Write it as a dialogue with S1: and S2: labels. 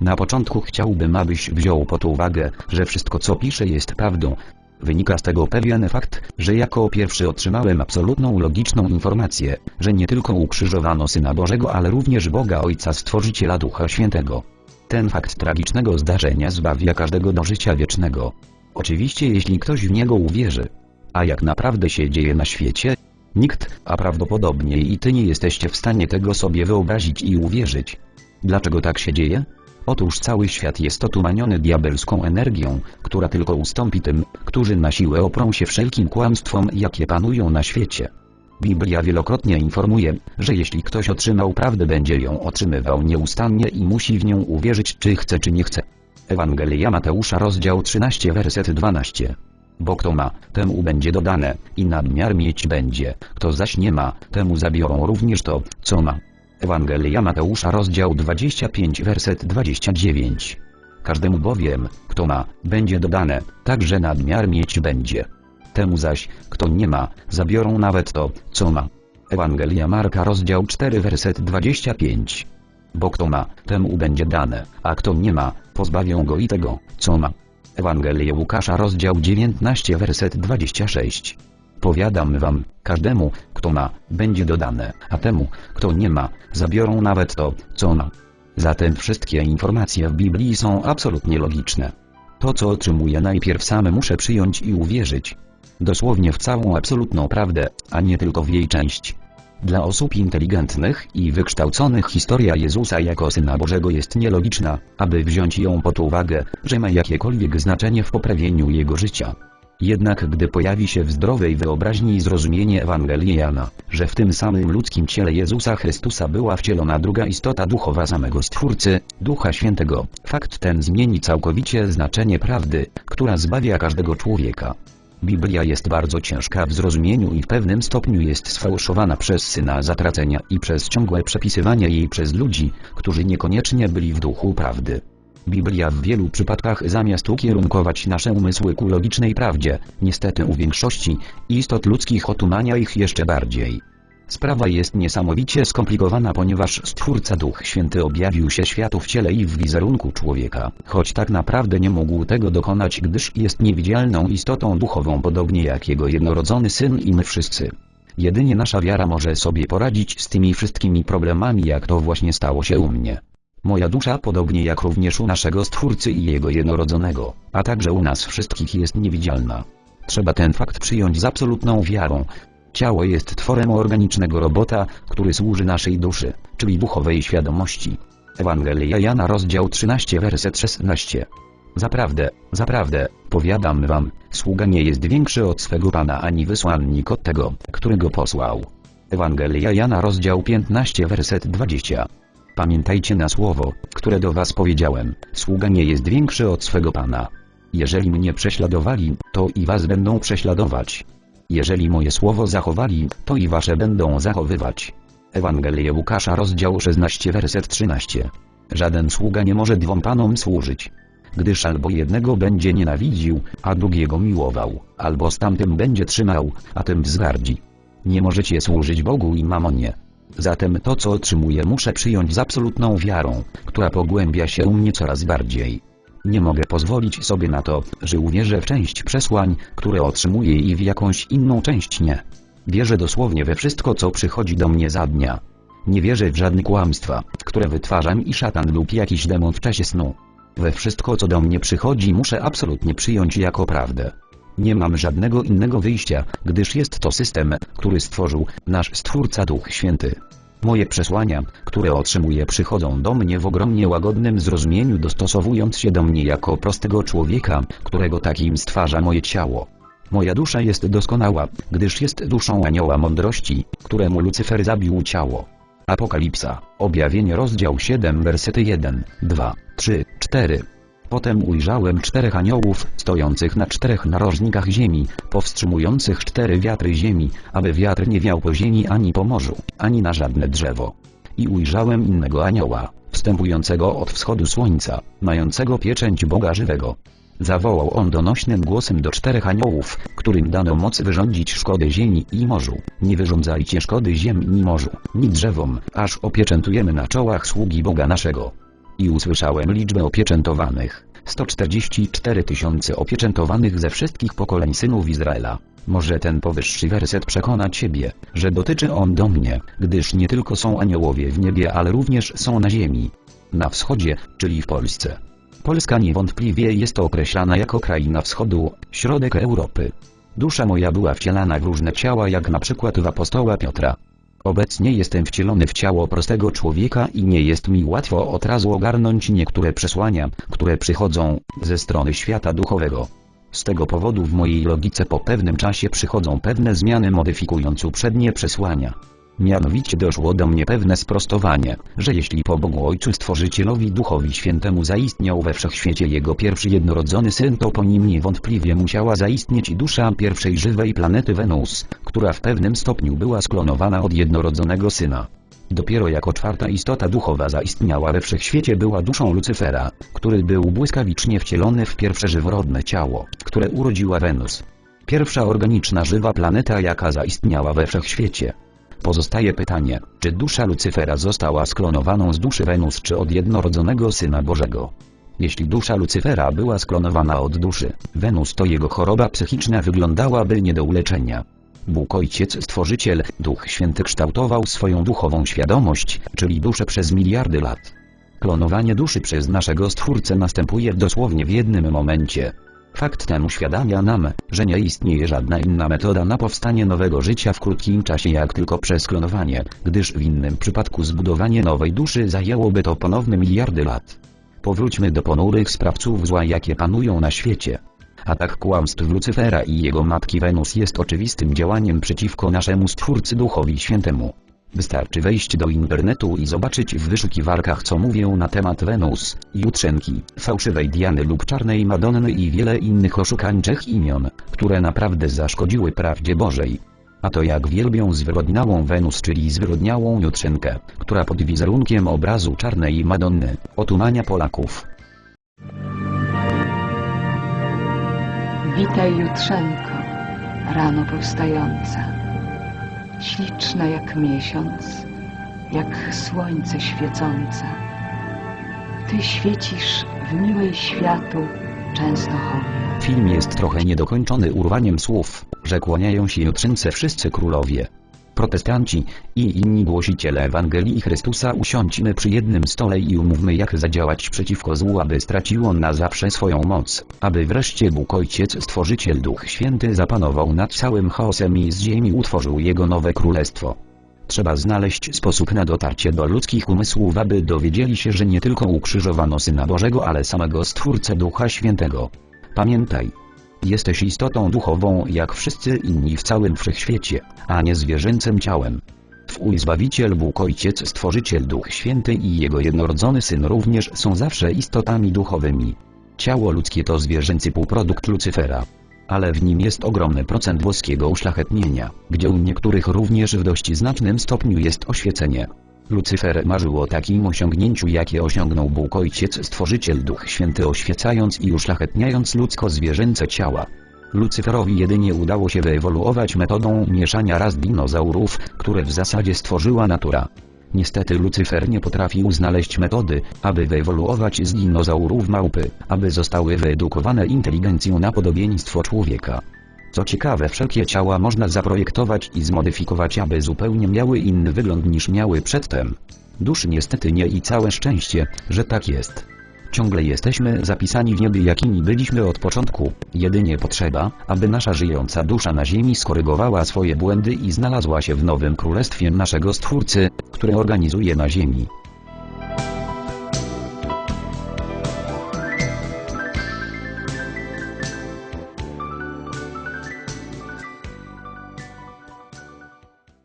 S1: Na początku chciałbym abyś wziął pod uwagę, że wszystko co piszę jest prawdą. Wynika z tego pewien fakt, że jako pierwszy otrzymałem absolutną logiczną informację, że nie tylko ukrzyżowano Syna Bożego ale również Boga Ojca Stworzyciela Ducha Świętego. Ten fakt tragicznego zdarzenia zbawia każdego do życia wiecznego. Oczywiście jeśli ktoś w niego uwierzy. A jak naprawdę się dzieje na świecie? Nikt, a prawdopodobnie i ty nie jesteście w stanie tego sobie wyobrazić i uwierzyć. Dlaczego tak się dzieje? Otóż cały świat jest otumaniony diabelską energią, która tylko ustąpi tym, którzy na siłę oprą się wszelkim kłamstwom, jakie panują na świecie. Biblia wielokrotnie informuje, że jeśli ktoś otrzymał prawdę, będzie ją otrzymywał nieustannie i musi w nią uwierzyć, czy chce, czy nie chce. Ewangelia Mateusza, rozdział 13, werset 12. Bo kto ma, temu będzie dodane, i nadmiar mieć będzie, kto zaś nie ma, temu zabiorą również to, co ma. Ewangelia Mateusza rozdział 25 werset 29. Każdemu bowiem, kto ma, będzie dodane, także nadmiar mieć będzie. Temu zaś, kto nie ma, zabiorą nawet to, co ma. Ewangelia Marka rozdział 4 werset 25. Bo kto ma, temu będzie dane, a kto nie ma, pozbawią go i tego, co ma. Ewangelia Łukasza rozdział 19 werset 26. Powiadam wam, każdemu, kto ma, będzie dodane, a temu, kto nie ma, zabiorą nawet to, co ma. Zatem wszystkie informacje w Biblii są absolutnie logiczne. To co otrzymuję najpierw sam muszę przyjąć i uwierzyć. Dosłownie w całą absolutną prawdę, a nie tylko w jej część. Dla osób inteligentnych i wykształconych historia Jezusa jako Syna Bożego jest nielogiczna, aby wziąć ją pod uwagę, że ma jakiekolwiek znaczenie w poprawieniu jego życia. Jednak gdy pojawi się w zdrowej wyobraźni zrozumienie Ewangelii Jana, że w tym samym ludzkim ciele Jezusa Chrystusa była wcielona druga istota duchowa samego Stwórcy, Ducha Świętego, fakt ten zmieni całkowicie znaczenie prawdy, która zbawia każdego człowieka. Biblia jest bardzo ciężka w zrozumieniu i w pewnym stopniu jest sfałszowana przez syna zatracenia i przez ciągłe przepisywanie jej przez ludzi, którzy niekoniecznie byli w duchu prawdy. Biblia w wielu przypadkach zamiast ukierunkować nasze umysły ku logicznej prawdzie, niestety u większości istot ludzkich otumania ich jeszcze bardziej. Sprawa jest niesamowicie skomplikowana, ponieważ Stwórca Duch Święty objawił się światu w ciele i w wizerunku człowieka, choć tak naprawdę nie mógł tego dokonać, gdyż jest niewidzialną istotą duchową podobnie jak jego jednorodzony Syn i my wszyscy. Jedynie nasza wiara może sobie poradzić z tymi wszystkimi problemami jak to właśnie stało się u mnie. Moja dusza podobnie jak również u naszego Stwórcy i Jego jednorodzonego, a także u nas wszystkich jest niewidzialna. Trzeba ten fakt przyjąć z absolutną wiarą. Ciało jest tworem organicznego robota, który służy naszej duszy, czyli duchowej świadomości. Ewangelia Jana rozdział 13 werset 16. Zaprawdę, zaprawdę, powiadam wam, sługa nie jest większy od swego Pana ani wysłannik od tego, który go posłał. Ewangelia Jana rozdział 15 werset 20. Pamiętajcie na słowo, które do was powiedziałem, sługa nie jest większy od swego Pana. Jeżeli mnie prześladowali, to i was będą prześladować. Jeżeli moje słowo zachowali, to i wasze będą zachowywać. Ewangelia Łukasza rozdział 16 werset 13. Żaden sługa nie może dwom panom służyć. Gdyż albo jednego będzie nienawidził, a drugiego miłował, albo z tamtym będzie trzymał, a tym wzgardzi. Nie możecie służyć Bogu i mamonie. Zatem to co otrzymuję muszę przyjąć z absolutną wiarą, która pogłębia się u mnie coraz bardziej. Nie mogę pozwolić sobie na to, że uwierzę w część przesłań, które otrzymuję i w jakąś inną część nie. Wierzę dosłownie we wszystko co przychodzi do mnie za dnia. Nie wierzę w żadne kłamstwa, które wytwarzam i szatan lub jakiś demon w czasie snu. We wszystko co do mnie przychodzi muszę absolutnie przyjąć jako prawdę. Nie mam żadnego innego wyjścia, gdyż jest to system, który stworzył nasz Stwórca Duch Święty. Moje przesłania, które otrzymuję przychodzą do mnie w ogromnie łagodnym zrozumieniu dostosowując się do mnie jako prostego człowieka, którego takim stwarza moje ciało. Moja dusza jest doskonała, gdyż jest duszą anioła mądrości, któremu Lucyfer zabił ciało. Apokalipsa, objawienie rozdział 7 wersety 1, 2, 3, 4. Potem ujrzałem czterech aniołów, stojących na czterech narożnikach ziemi, powstrzymujących cztery wiatry ziemi, aby wiatr nie wiał po ziemi ani po morzu, ani na żadne drzewo. I ujrzałem innego anioła, wstępującego od wschodu słońca, mającego pieczęć Boga żywego. Zawołał on donośnym głosem do czterech aniołów, którym dano moc wyrządzić szkody ziemi i morzu. Nie wyrządzajcie szkody ziemi ni morzu, ni drzewom, aż opieczętujemy na czołach sługi Boga naszego. I usłyszałem liczbę opieczętowanych. 144 tysiące opieczętowanych ze wszystkich pokoleń synów Izraela. Może ten powyższy werset przekona Ciebie, że dotyczy on do mnie, gdyż nie tylko są aniołowie w niebie, ale również są na ziemi. Na wschodzie, czyli w Polsce. Polska niewątpliwie jest określana jako kraina wschodu, środek Europy. Dusza moja była wcielana w różne ciała jak na przykład w apostoła Piotra. Obecnie jestem wcielony w ciało prostego człowieka i nie jest mi łatwo od razu ogarnąć niektóre przesłania, które przychodzą ze strony świata duchowego. Z tego powodu w mojej logice po pewnym czasie przychodzą pewne zmiany modyfikując uprzednie przesłania. Mianowicie doszło do mnie pewne sprostowanie, że jeśli po Bogu Ojcu Stworzycielowi Duchowi Świętemu zaistniał we wszechświecie Jego pierwszy jednorodzony Syn to po nim niewątpliwie musiała zaistnieć dusza pierwszej żywej planety Wenus, która w pewnym stopniu była sklonowana od jednorodzonego Syna. Dopiero jako czwarta istota duchowa zaistniała we wszechświecie była duszą Lucyfera, który był błyskawicznie wcielony w pierwsze żyworodne ciało, które urodziła Wenus. Pierwsza organiczna żywa planeta jaka zaistniała we wszechświecie. Pozostaje pytanie, czy dusza Lucyfera została sklonowaną z duszy Wenus czy od jednorodzonego Syna Bożego. Jeśli dusza Lucyfera była sklonowana od duszy Wenus to jego choroba psychiczna wyglądałaby nie do uleczenia. Bóg Ojciec Stworzyciel, Duch Święty kształtował swoją duchową świadomość, czyli duszę przez miliardy lat. Klonowanie duszy przez naszego Stwórcę następuje dosłownie w jednym momencie. Fakt ten uświadamia nam, że nie istnieje żadna inna metoda na powstanie nowego życia w krótkim czasie jak tylko przez klonowanie, gdyż w innym przypadku zbudowanie nowej duszy zajęłoby to ponowne miliardy lat. Powróćmy do ponurych sprawców zła jakie panują na świecie. Atak kłamstw Lucyfera i jego matki Wenus jest oczywistym działaniem przeciwko naszemu Stwórcy Duchowi Świętemu. Wystarczy wejść do internetu i zobaczyć w wyszukiwarkach co mówią na temat Wenus, Jutrzenki, fałszywej Diany lub czarnej Madonny i wiele innych oszukańczych imion, które naprawdę zaszkodziły prawdzie Bożej. A to jak wielbią zwyrodniałą Wenus czyli zwyrodniałą Jutrzenkę, która pod wizerunkiem obrazu czarnej Madonny, otumania Polaków.
S2: Witaj Jutrzenko, rano powstająca. Śliczna jak miesiąc, jak słońce świecące. Ty świecisz w miłej światu Częstochowie.
S1: Film jest trochę niedokończony urwaniem słów, że kłaniają się jutrzynce wszyscy królowie. Protestanci i inni głosiciele Ewangelii Chrystusa usiądźmy przy jednym stole i umówmy jak zadziałać przeciwko złu aby straciło na zawsze swoją moc, aby wreszcie Bóg Ojciec Stworzyciel Duch Święty zapanował nad całym chaosem i z ziemi utworzył jego nowe królestwo. Trzeba znaleźć sposób na dotarcie do ludzkich umysłów aby dowiedzieli się że nie tylko ukrzyżowano Syna Bożego ale samego Stwórcę Ducha Świętego. Pamiętaj, Jesteś istotą duchową jak wszyscy inni w całym wszechświecie, a nie zwierzęcym ciałem. Twój Zbawiciel Bóg Ojciec Stworzyciel Duch Święty i Jego jednorodzony Syn również są zawsze istotami duchowymi. Ciało ludzkie to zwierzęcy półprodukt Lucyfera. Ale w nim jest ogromny procent boskiego uszlachetnienia, gdzie u niektórych również w dość znacznym stopniu jest oświecenie. Lucyfer marzył o takim osiągnięciu jakie osiągnął Bóg Ojciec Stworzyciel Duch Święty oświecając i uszlachetniając ludzko-zwierzęce ciała. Lucyferowi jedynie udało się wyewoluować metodą mieszania ras dinozaurów, które w zasadzie stworzyła natura. Niestety Lucyfer nie potrafił znaleźć metody, aby wyewoluować z dinozaurów małpy, aby zostały wyedukowane inteligencją na podobieństwo człowieka. Co ciekawe wszelkie ciała można zaprojektować i zmodyfikować aby zupełnie miały inny wygląd niż miały przedtem. Dusz niestety nie i całe szczęście, że tak jest. Ciągle jesteśmy zapisani w niebie jakimi byliśmy od początku, jedynie potrzeba, aby nasza żyjąca dusza na ziemi skorygowała swoje błędy i znalazła się w nowym królestwie naszego Stwórcy, które organizuje na ziemi.